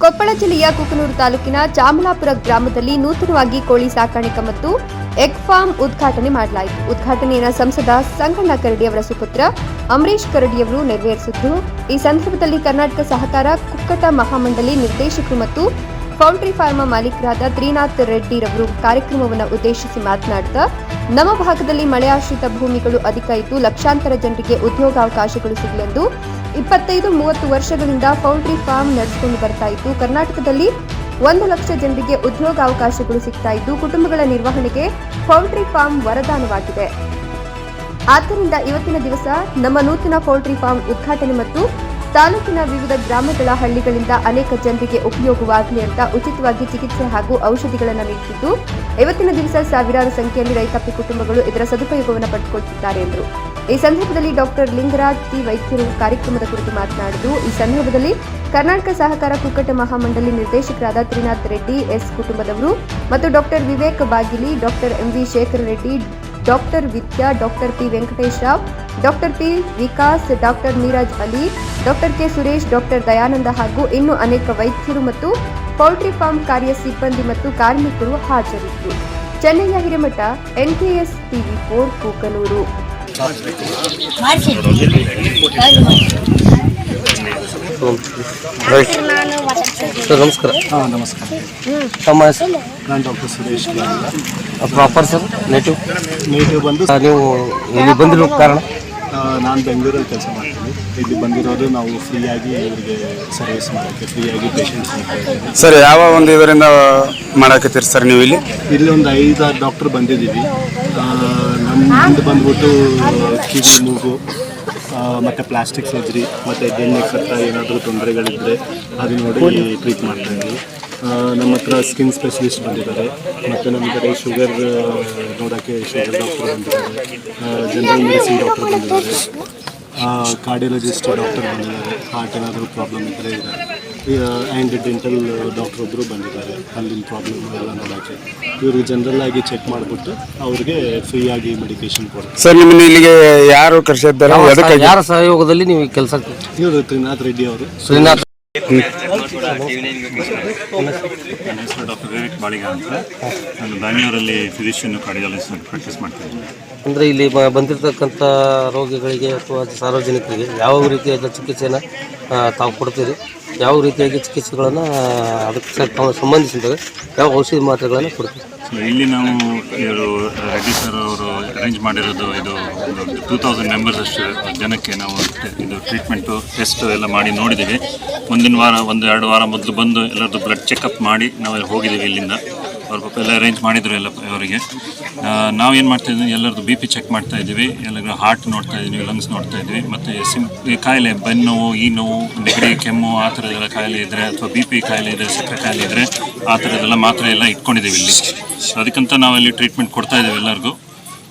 ಕೊಪ್ಪಳ ಜಿಲ್ಲೆಯ ಕುಕನೂರು ತಾಲೂಕಿನ ಚಾಮಲಾಪುರ ಗ್ರಾಮದಲ್ಲಿ ನೂತನವಾಗಿ ಕೋಳಿ ಸಾಕಾಣಿಕೆ ಮತ್ತು ಎಗ್ ಫಾರ್ಮ್ ಉದ್ಘಾಟನೆ ಮಾಡಲಾಯಿತು. ಉದ್ಘಾಟನೆಯನ್ನು ಸಂಸದ ಸಂಗಣ್ಣ ಕರಡಿ ಅವರ ಸುಪುತ್ರ ಅಮರೀಶ್ ಕರಡಿಯವರು ನೆರವೇರಿಸಿದ್ರು. ಈ ಸಂದರ್ಭದಲ್ಲಿ ಕರ್ನಾಟಕ ಸಹಕಾರ ಕುಕ್ಕಟ ಮಹಾಮಂಡಳಿ ನಿರ್ದೇಶಕರು ಮತ್ತು ಫೌಂಡ್ರಿ ಫಾರ್ಮ ಮಾಲೀಕರಾದ ತ್ರಿನಾಥ್ ರೆಡ್ಡಿರವರು ಕಾರ್ಯಕ್ರಮವನ್ನು ಉದ್ದೇಶಿಸಿ ಮಾತನಾಡುತ್ತಾ ನಮ್ಮ ಭಾಗದಲ್ಲಿ ಮಳೆಯಾಶ್ರಿತ ಭೂಮಿಗಳು ಅಧಿಕ ಇದ್ದು ಲಕ್ಷಾಂತರ ಜನರಿಗೆ ಉದ್ಯೋಗಾವಕಾಶಗಳು ಸಿಗಲೆಂದು ಇಪ್ಪತ್ತೈದು ಮೂವತ್ತು ವರ್ಷಗಳಿಂದ ಪೌಲ್ಟ್ರಿ ಫಾರ್ಮ್ ನಡೆಸಿಕೊಂಡು ಬರ್ತಾ ಇತ್ತು ಕರ್ನಾಟಕದಲ್ಲಿ ಒಂದು ಲಕ್ಷ ಜನರಿಗೆ ಉದ್ಯೋಗಾವಕಾಶಗಳು ಸಿಗ್ತಾ ಇದ್ದು, ಕುಟುಂಬಗಳ ನಿರ್ವಹಣೆಗೆ ಪೌಲ್ಟ್ರಿ ಫಾರ್ಮ್ ವರದಾನವಾಗಿದೆ. ಆದ್ದರಿಂದ ಇವತ್ತಿನ ದಿವಸ ನಮ್ಮ ನೂತನ ಪೌಲ್ಟ್ರಿ ಫಾರ್ಮ್ ಉದ್ಘಾಟನೆ ಮತ್ತು ತಾಲೂಕಿನ ವಿವಿಧ ಗ್ರಾಮಗಳ ಹಳ್ಳಿಗಳಿಂದ ಅನೇಕ ಜನರಿಗೆ ಉಪಯೋಗವಾಗಲಿ ಅಂತ ಉಚಿತವಾಗಿ ಚಿಕಿತ್ಸೆ ಹಾಗೂ ಔಷಧಿಗಳನ್ನು ನೀಡುತ್ತಿದ್ದು, ಇವತ್ತಿನ ದಿವಸ ಸಾವಿರಾರು ಸಂಖ್ಯೆಯಲ್ಲಿ ರೈತಾಪಿ ಕುಟುಂಬಗಳು ಇದರ ಸದುಪಯೋಗವನ್ನು ಪಡೆದುಕೊಳ್ಳುತ್ತಿದ್ದಾರೆ ಎಂದರು. ಈ ಸಂದರ್ಭದಲ್ಲಿ ಡಾಕ್ಟರ್ ಲಿಂಗರಾಜ್ ಟಿ. ವೈದ್ಯರು ಕಾರ್ಯಕ್ರಮದ ಕುರಿತು ಮಾತನಾಡಿದ್ದು ಈ ಸಂದರ್ಭದಲ್ಲಿ ಕರ್ನಾಟಕ ಸಹಕಾರ ಕುಕ್ಕಟ ಮಹಾಮಂಡಳಿ ನಿರ್ದೇಶಕರಾದ ತ್ರಿನಾಥ್ ರೆಡ್ಡಿ, ಎಸ್. ಕುಟುಂಬದವರು ಮತ್ತು doctor Vivek Bagili doctor MV Shekar Reddy doctor Vidya doctor P. Venkatesh Rao doctor P Vikas doctor Neeraj Ali doctor K Suresh doctor Dayananda ಹಾಗೂ ಇನ್ನೂ ಅನೇಕ ವೈದ್ಯರು ಮತ್ತು ಪೌಲ್ಟ್ರಿ ಫಾರ್ಮ್ ಕಾರ್ಯ ಸಿಬ್ಬಂದಿ ಮತ್ತು ಕಾರ್ಮಿಕರು ಹಾಜರಿದ್ದರು. ಚೆನ್ನೈಯ Hiremath NKS TV four Kuknur. Sir ನಮಸ್ಕಾರ. ಹಾಂ ನಮಸ್ಕಾರ. ತಮ್ಮ ಹೆಸರು? ನಾನು doctor Suresh proper sir native? Native ಬಂದು ನೀವು ಇಲ್ಲಿ ಬಂದಿರೋ ಕಾರಣ? ನಾನು ಬೆಂಗಳೂರಲ್ಲಿ ಕೆಲಸ ಮಾಡ್ತೀನಿ. ಇಲ್ಲಿ ಬಂದಿರೋದು ನಾವು ಫ್ರೀಯಾಗಿ ಇವರಿಗೆ ಸರ್ವಿಸ್ ಮಾಡೋಕ್ಕೆ ಫ್ರೀಯಾಗಿ ಪೇಷಂಟ್ಸ್ ಸರ್ ಯಾವ ಒಂದು ಇದರಿಂದ ಮಾಡಕತ್ತೀರಿ ಸರ್ ನೀವು ಇಲ್ಲಿ? ಇಲ್ಲಿ ಒಂದು ಐದಾರು ಡಾಕ್ಟ್ರ್ ಬಂದಿದ್ದೀವಿ. ನಮ್ಮ ಮುಂದೆ ಬಂದ್ಬಿಟ್ಟು ಕಿವಿ ಮೂಗು ಮತ್ತು ಪ್ಲಾಸ್ಟಿಕ್ ಸರ್ಜರಿ ಮತ್ತು ಬೆನ್ನೆ ಕಟ್ಟ ಏನಾದರೂ ತೊಂದರೆಗಳಿದ್ದರೆ ಅದು ನೋಡಿ ಟ್ರೀಟ್ ಮಾಡ್ತಾ ಇದ್ದೀವಿ. ನಮ್ಮ ಹತ್ರ ಸ್ಕಿನ್ ಸ್ಪೆಷಲಿಸ್ಟ್ ಬಂದಿದ್ದಾರೆ. ಮತ್ತು ನಮ್ಮ ಕಡೆ ಶುಗರ್ ನೋಡೋಕ್ಕೆ ಶುಗರ್ ಡಾಕ್ಟರ್ ಬಂದಿದ್ದಾರೆ. ಜನರಲ್ ಮೆಡಿಸಿನ್ ಡಾಕ್ಟರ್ ಬಂದಿದ್ದಾರೆ. ಕಾರ್ಡಿಯಾಲಜಿಸ್ಟ್ ಡಾಕ್ಟರ್ ಬಂದಿದ್ದಾರೆ. ಹಾರ್ಟ್ ಏನಾದರೂ ಪ್ರಾಬ್ಲಮ್ ಇದ್ದರೆ ಆ್ಯಂಡ್ ಡೆಂಟಲ್ ಡಾಕ್ಟರ್ ಒಬ್ಬರು ಬಂದಿದ್ದಾರೆ. ಅಲ್ಲಿನ ಪ್ರಾಬ್ಲಮ್ ಎಲ್ಲ ನೋಡೋಕ್ಕೆ ಇವ್ರಿಗೆ ಜನರಲ್ ಆಗಿ ಚೆಕ್ ಮಾಡಿಬಿಟ್ಟು ಅವ್ರಿಗೆ ಫ್ರೀಯಾಗಿ ಮೆಡಿಕೇಶನ್ ಕೊಡ್ತಾರೆ. ಸರ್ ನಿಮ್ಮನ್ನ ಇಲ್ಲಿಗೆ ಯಾರು ಕರೆಸಿದ್ದಾರೆ? ಯಾರ ಸಹಯೋಗದಲ್ಲಿ ನೀವು ಕೆಲಸ ಇವರು ತ್ರಿನಾಥ್ ರೆಡ್ಡಿ ಅವರು. ಶ್ರೀನಾಥ್ ನನ್ನ ಹೆಸರು ಡಾಕ್ಟರ್ ವಿವೇಕ್ ಬಾಳಿಗ ಅಂತ ನಾನು ಬ್ಯಾಂಗ್ಳೂರಲ್ಲಿ ಫಿಸಿಷಿಯನ್ ಕಾರ್ಡಿಯಾಲಜಿಸ್ಟ್ ಅಂತ ಪ್ರಾಕ್ಟೀಸ್ ಮಾಡ್ತೀನಿ ಅಂದರೆ ಇಲ್ಲಿ ಬ- ಬಂದಿರತಕ್ಕಂಥ ರೋಗಿಗಳಿಗೆ ಅಥವಾ ಸಾರ್ವಜನಿಕರಿಗೆ ಯಾವ ರೀತಿಯಾದ ಚಿಕಿತ್ಸೆನ ತಾವು ಕೊಡ್ತೀರಿ? ಯಾವ ರೀತಿಯಾಗಿ ಚಿಕಿತ್ಸೆಗಳನ್ನು ಅದಕ್ಕೆ ಸ- ತಾವು ಸಂಬಂಧಿಸಿದಾಗ ಯಾವ ಔಷಧಿ ಮಾತ್ರೆಗಳನ್ನು ಕೊಡ್ತೀರಿ? ಇಲ್ಲಿ ನಾವು ಇವರು ರೆಡ್ಡಿ ಸರ್ ಅವರು ಅರೇಂಜ್ ಮಾಡಿರೋದು ಇದು ಟೂ ತೌಸಂಡ್ ಮೆಂಬರ್ಸ್ ಅಷ್ಟು ಜನಕ್ಕೆ ನಾವು ಇದು ಟ್ರೀಟ್ಮೆಂಟು ಟೆಸ್ಟ್ ಎಲ್ಲ ಮಾಡಿ ನೋಡಿದ್ದೀವಿ. ಮುಂದಿನ ವಾರ, ಒಂದು ಎರಡು ವಾರ ಮೊದಲು ಬಂದು ಎಲ್ಲರದ್ದು ಬ್ಲಡ್ ಚೆಕಪ್ ಮಾಡಿ ನಾವು ಹೋಗಿದ್ದೀವಿ ಇಲ್ಲಿಂದ. ಅವ್ರ ಪಾಪ ಎಲ್ಲ ಅರೇಂಜ್ ಮಾಡಿದ್ರು ಎಲ್ಲ ಅವರಿಗೆ. ನಾವೇನು ಮಾಡ್ತಾ ಇದ್ದೀವಿ ಎಲ್ಲರದ್ದು ಬಿ ಪಿ ಚೆಕ್ ಮಾಡ್ತಾ ಇದ್ದೀವಿ, ಎಲ್ಲರ ಹಾರ್ಟ್ ನೋಡ್ತಾ ಇದ್ದೀವಿ ಲಂಗ್ಸ್ ನೋಡ್ತಾ ಇದ್ದೀವಿ, ಮತ್ತು ಸಿಮ್ ಕಾಯಿಲೆ ಬೆನ್ನು ನೋವು ಈ ನೋವು, ನೆಗಡಿ, ಕೆಮ್ಮು, ಆ ಥರದ್ದೆಲ್ಲ ಕಾಯಿಲೆ ಇದ್ದರೆ ಅಥವಾ ಬಿ ಪಿ ಕಾಯಿಲೆ ಇದ್ದರೆ ಸಕ್ಕರೆ ಕಾಯಿಲೆ ಇದ್ದರೆ ಆ ಥರದ್ದೆಲ್ಲ ಮಾತ್ರೆ ಎಲ್ಲ ಇಟ್ಕೊಂಡಿದ್ದೀವಿ ಇಲ್ಲಿ. ಅದಕ್ಕಂತ ನಾವಲ್ಲಿ ಟ್ರೀಟ್ಮೆಂಟ್ ಕೊಡ್ತಾ ಇದ್ದೀವಿ ಎಲ್ಲರಿಗೂ.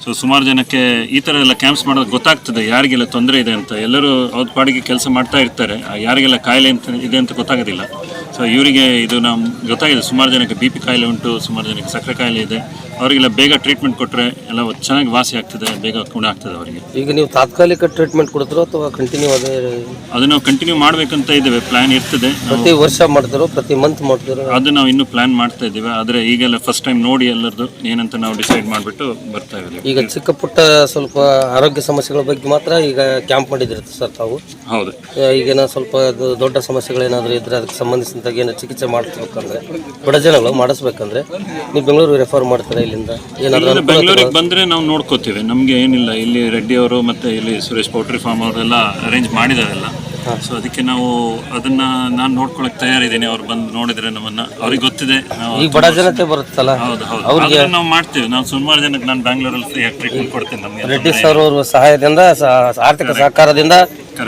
ಸೊ ಸುಮಾರು ಜನಕ್ಕೆ ಈ ಥರ ಎಲ್ಲ ಕ್ಯಾಂಪ್ಸ್ ಮಾಡೋದು ಗೊತ್ತಾಗ್ತದೆ ಯಾರಿಗೆಲ್ಲ ತೊಂದರೆ ಇದೆ ಅಂತ. ಎಲ್ಲರೂ ಅವ್ರ ಪಾಡಿಗೆ ಕೆಲಸ ಮಾಡ್ತಾ ಇರ್ತಾರೆ. ಯಾರಿಗೆಲ್ಲ ಕಾಯಿಲೆ ಅಂತ ಇದೆ ಅಂತ ಗೊತ್ತಾಗೋದಿಲ್ಲ. ಸೊ ಇವರಿಗೆ ಇದು ನಮ್ಮ ಗೊತ್ತಾಗಿದೆ. ಸುಮಾರು ಜನಕ್ಕೆ ಬಿ ಪಿ ಕಾಯಿಲೆ ಉಂಟು ಸುಮಾರು ಜನಕ್ಕೆ ಸಕ್ಕರೆ ಕಾಯಿಲೆ ಇದೆ. ಅವರಿಗೆಲ್ಲ ಬೇಗ ಟ್ರೀಟ್ಮೆಂಟ್ ಕೊಟ್ಟರೆ ಎಲ್ಲ ಚೆನ್ನಾಗಿ ವಾಸಿ ಆಗ್ತದೆ ಬೇಗ ಗುಣ ಆಗ್ತದೆ ಅವರಿಗೆ. ಈಗ ನೀವು ತಾತ್ಕಾಲಿಕ ಟ್ರೀಟ್ಮೆಂಟ್ ಕೊಡ್ತಾರೋ ಅಥವಾ ಕಂಟಿನ್ಯೂ ಅದೇ ಅದು ನಾವು ಕಂಟಿನ್ಯೂ ಮಾಡಬೇಕಂತ ಇದ್ದೇವೆ. ಪ್ಲ್ಯಾನ್ ಇರ್ತದೆ. ಪ್ರತಿ ವರ್ಷ ಮಾಡ್ತಾರೋ ಪ್ರತಿ ಮಂತ್ ಮಾಡ್ತಾರೋ? ಅದು ನಾವು ಇನ್ನೂ ಪ್ಲಾನ್ ಮಾಡ್ತಾ ಇದ್ದೀವಿ. ಆದರೆ ಈಗೆಲ್ಲ ಫಸ್ಟ್ ಟೈಮ್ ನೋಡಿ ಎಲ್ಲರದು ಏನಂತ ನಾವು ಡಿಸೈಡ್ ಮಾಡಿಬಿಟ್ಟು ಬರ್ತಾ ಇದ್ದೀವಿ. ಈಗ ಚಿಕ್ಕ ಪುಟ್ಟ ಸ್ವಲ್ಪ ಆರೋಗ್ಯ ಸಮಸ್ಯೆಗಳ ಬಗ್ಗೆ ಮಾತ್ರ ಈಗ ಕ್ಯಾಂಪ್ ಮಾಡಿದಿರುತ್ತೆ ಸರ್ ತಾವು. ಹೌದು. ಈಗೇನೋ ಸ್ವಲ್ಪ ಅದು ದೊಡ್ಡ ಸಮಸ್ಯೆಗಳೇನಾದರೂ ಇದ್ದರೆ ಅದಕ್ಕೆ ಸಂಬಂಧಿಸಿದಂತ ಏನೋ ಚಿಕಿತ್ಸೆ ಮಾಡಿಸ್ಬೇಕಂದ್ರೆ ಬಡ ಜನಗಳು ಮಾಡಿಸ್ಬೇಕಂದ್ರೆ ನೀವು ಬೆಂಗಳೂರು ರೆಫರ್ ಮಾಡ್ತಾರೆ ಇಲ್ಲಿಂದ? ಏನಾದರೂ ಬೆಂಗಳೂರಿಗೆ ಬಂದರೆ ನಾವು ನೋಡ್ಕೋತೀವಿ. ನಮಗೆ ಏನಿಲ್ಲ ಇಲ್ಲಿ ರೆಡ್ಡಿ ಅವರು ಮತ್ತು ಇಲ್ಲಿ ಸುರೇಶ್ ಪೌಲ್ಟ್ರಿ ಫಾರ್ಮ್ ಅವರೆಲ್ಲ ಅರೇಂಜ್ ಮಾಡಿದಾರೆಲ್ಲ ಸೊ ಅದಕ್ಕೆ ನಾವು ಅದನ್ನ ನಾನು ನೋಡ್ಕೊಳಕ್ ತಯಾರಿದ್ದೀನಿ. ಅವ್ರು ಬಂದು ನೋಡಿದ್ರೆ ನಮ್ಮನ್ನ ಅವ್ರಿಗೆ ಗೊತ್ತಿದೆ. ನಾವು ಈಗ ಬಡ ಜನತೆ ಬರುತ್ತಲ್ಲ? ಹೌದು ಹೌದು. ನಾವು ಮಾಡ್ತೀವಿ. ನಾವು ಸುಮಾರು ಜನಕ್ಕೆ ನಾನು ಬ್ಯಾಂಗ್ಳೂರಲ್ಲಿ ಫ್ರೀ ಟ್ರೀಟ್ಮೆಂಟ್ ಕೊಡ್ತೀನಿ ನಮಗೆ ರೆಡ್ಡಿ ಸರ್ ಅವ್ರ ಸಹಾಯದಿಂದ ಸ- ಆರ್ಥಿಕ ಸಹಕಾರದಿಂದ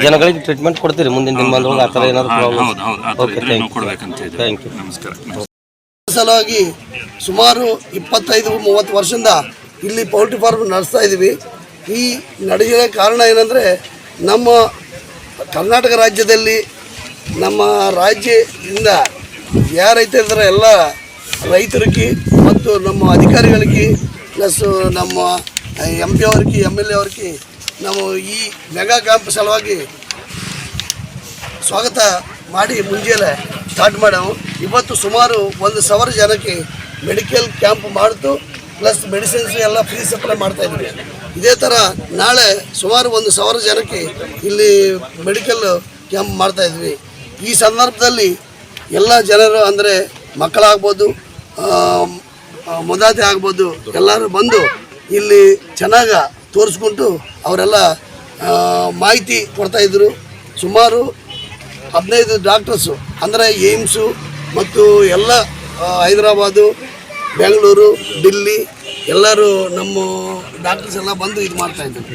ಜನಗಳಿಗೆ ಟ್ರೀಟ್ಮೆಂಟ್ ಕೊಡ್ತೀರಿ. ಮುಂದಿನ ದಿನಮಾನದೊಳಗೆ ಆ ಥರ ಏನಾದ್ರು ಪ್ರಾಬ್ಲಮ್ ಹೌದು ಹೌದು. ಆ ಥರ ಇದ್ರೆ ನಾವು ಕೊಡ್ಬೇಕಂತ ಇದೆ ಥ್ಯಾಂಕ್ ಯು ನಮಸ್ಕಾರ. ಸಲುವಾಗಿ ಸುಮಾರು ಇಪ್ಪತ್ತೈದು ಮೂವತ್ತು ವರ್ಷದಿಂದ ಇಲ್ಲಿ ಪೌಲ್ಟ್ರಿ ಫಾರ್ಮ್ ನಡೆಸ್ತಾ ಇದ್ದೀವಿ ಈ ನಡೆಯೋ ಕಾರಣ ಏನಂದರೆ ನಮ್ಮ ಕರ್ನಾಟಕ ರಾಜ್ಯದಲ್ಲಿ ನಮ್ಮ ರಾಜ್ಯದಿಂದ ಯಾರೈತೆ ಇದ್ದಾರೆ ಎಲ್ಲ ರೈತರಿಗೆ ಮತ್ತು ನಮ್ಮ ಅಧಿಕಾರಿಗಳಿಗೆ, ಪ್ಲಸ್ ನಮ್ಮ ಎಂ ಪಿ ಅವ್ರಿಗೆ ಎಂ ಎಲ್ ಎ ಅವ್ರಿಗೆ ನಾವು ಈ ಮೆಗಾ ಕ್ಯಾಂಪ್ ಸಲುವಾಗಿ ಸ್ವಾಗತ ಮಾಡಿ ಮುಂಜಾನೆ ಸ್ಟಾರ್ಟ್ ಮಾಡೋ. ಇವತ್ತು ಸುಮಾರು ಒಂದು ಸಾವಿರ ಜನಕ್ಕೆ ಮೆಡಿಕಲ್ ಕ್ಯಾಂಪ್ ಮಾಡ್ತು. ಪ್ಲಸ್ ಮೆಡಿಸಿನ್ಸ್ ಎಲ್ಲ ಫ್ರೀ ಸಪ್ಲೈ ಮಾಡ್ತಾ ಇದ್ದೀವಿ. ಇದೇ ಥರ ನಾಳೆ ಸುಮಾರು ಒಂದು ಸಾವಿರ ಜನಕ್ಕೆ ಇಲ್ಲಿ ಮೆಡಿಕಲ್ ಕ್ಯಾಂಪ್ ಮಾಡ್ತಾ ಇದ್ವಿ. ಈ ಸಂದರ್ಭದಲ್ಲಿ ಎಲ್ಲ ಜನರು ಅಂದರೆ ಮಕ್ಕಳಾಗ್ಬೋದು ಮುದಾತಿ ಆಗ್ಬೋದು, ಎಲ್ಲರೂ ಬಂದು ಇಲ್ಲಿ ಚೆನ್ನಾಗಿ ತೋರಿಸ್ಕೊಂಡು ಅವರೆಲ್ಲ ಮಾಹಿತಿ ಕೊಡ್ತಾಯಿದ್ರು ಸುಮಾರು ಹದಿನೈದು ಡಾಕ್ಟರ್ಸು ಅಂದರೆ ಏಮ್ಸು ಮತ್ತು ಎಲ್ಲ ಹೈದರಾಬಾದು, ಬೆಂಗಳೂರು ಡಿಲ್ಲಿ ಎಲ್ಲರೂ ನಮ್ಮ ಡಾಕ್ಟರ್ಸ್ ಎಲ್ಲ ಬಂದು ಇದು ಮಾಡ್ತಾಯಿದ್ರು